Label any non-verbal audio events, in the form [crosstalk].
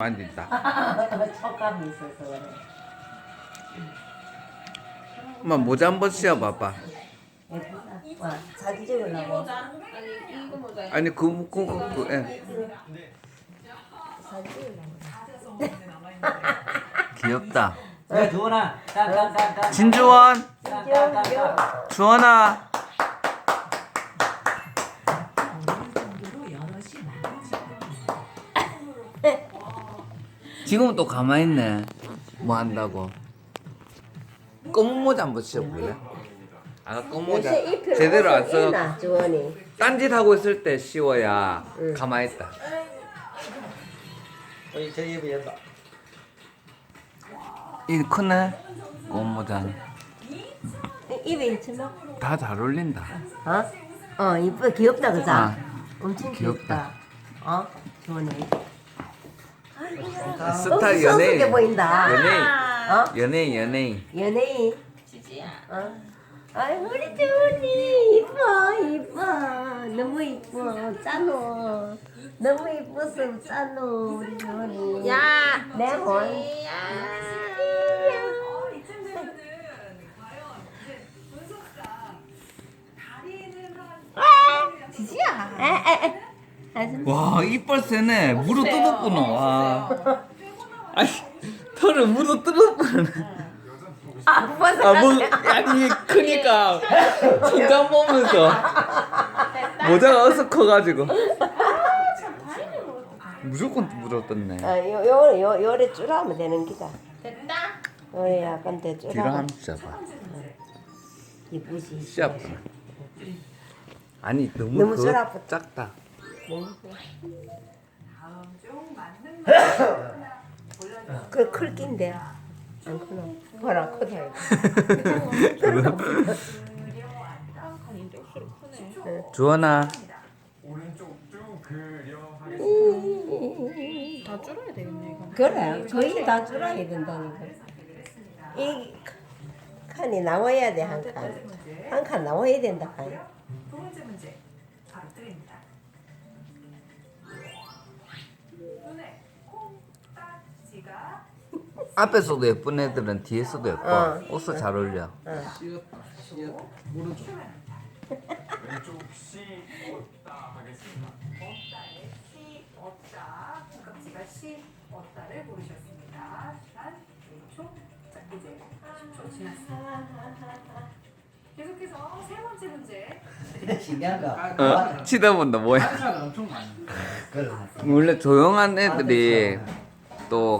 만진다. 촉감이 [laughs] 있어서 그래. 엄마 모자 한번 씌워봐봐. 예쁘다. 와, 사진 찍으려고. 아니 이거 모자 아니 그, 그, 그, 그 예. 귀엽다. 야 주원아 깡깡깡깡 진주원, 깡깡깡깡 주원아. 지금은 또 가만히 있네. 뭐 한다고? 검은 모자 한번 씌워볼래? 아까 검은 모자 요새 제대로 안 옷을 써. 입나, 주원이. 딴짓 하고 있을 때 씌워야 응. 가만히 있다. 어이 저 입에 연다 이 크네. 검은 모자. 입에 있지마. 다 잘 어울린다. 어? 어, 이쁘 귀엽다, 그자? 아, 엄청 귀엽다. 귀엽다. 어? 주원이. 스타 게 연예인. 보인다. 연예인. 어? 연예인, 연예인. 연예인. 지지야 어? 아이 우리 주원이 이뻐 이뻐 너무 이뻐 짠어 너무 이뻐서 짠어 우리 주원이 야 내혼 지지야 에 에에 아줌 와 이빨 세네. 무릎 뜯었구나. 와. 아니 털을 무릎 뜯었구나. 아빠서 아뭐 아니 크니까. 순간 보면서. 모자가 어서 커가지고. 무조건 무릎 떴네. 아 요 요 요 요래 줄하면 되는 기다. 됐다? 요래 약간 더 뒤로 줄하면 한번 씌워봐. 이쁘지? 씌웠구나 아니 너무, 너무 그거 쫄아붙- 작다 그 클 낀데. 안 크나 봐라 크네 주원아. 다 줄어야 되겠네 이거. 그래 거의 다 줄어야 된다니까. 이 칸이 나와야 돼 한 칸. 한 칸 나와야 된다 칸. 두 번째 문제 바로 드립니다. 앞에서도 예쁜 애들은 뒤에서도 예뻐. 어. 옷도 잘 어울려. 없다에 시 없다. 콩깍지가 시 없다를 고르셨습니다. 시간 1초 자 이제 10초 지났습니다. 계속해서 세 번째 문제. 신기한 거. 어? 치다 본다 뭐야? 사람 엄청 많아 그래 원래 조용한 애들이 또